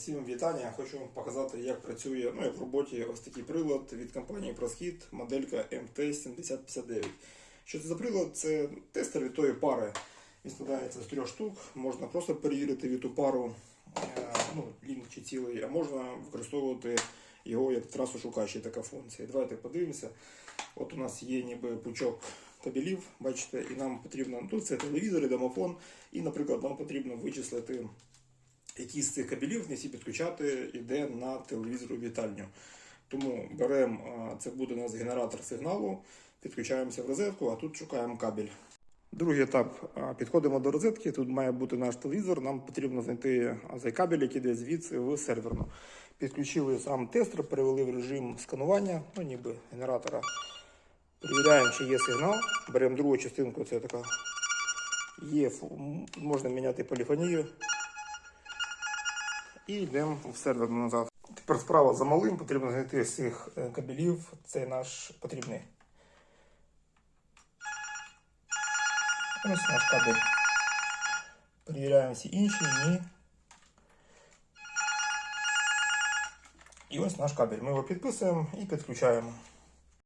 Всім вітання. Хочу вам показати, як працює ну, як в роботі ось такий прилад від компанії ProShit, моделька MT7059. Що це за прилад? Це тестер від тої пари. Він складається з трьох штук. Можна просто перевірити від ту пару е, ну, лінк чи цілий, а можна використовувати його як трасошукач, є така функція. Давайте подивимося. От у нас є ніби пучок кабелів, бачите, і нам потрібно, ну, тут це телевізор і домофон, і, наприклад, нам потрібно вичислити які з цих кабелів не всі підключати йде на телевізор у вітальню. Тому беремо, це буде у нас генератор сигналу, підключаємося в розетку, а тут шукаємо кабель. Другий етап. Підходимо до розетки. Тут має бути наш телевізор. Нам потрібно знайти цей кабель, який йде звідси в серверну. Підключили сам тестер, перевели в режим сканування, ну ніби генератора. Перевіряємо, чи є сигнал. Беремо другу частинку, це така є, можна міняти поліфонію. І йдемо в сервер назад. Тепер справа за малим, потрібно знайти з цих е, кабелів. Це наш потрібний. Ось наш кабель. Перевіряємо всі інші, ні. І ось наш кабель. Ми його підписуємо і підключаємо.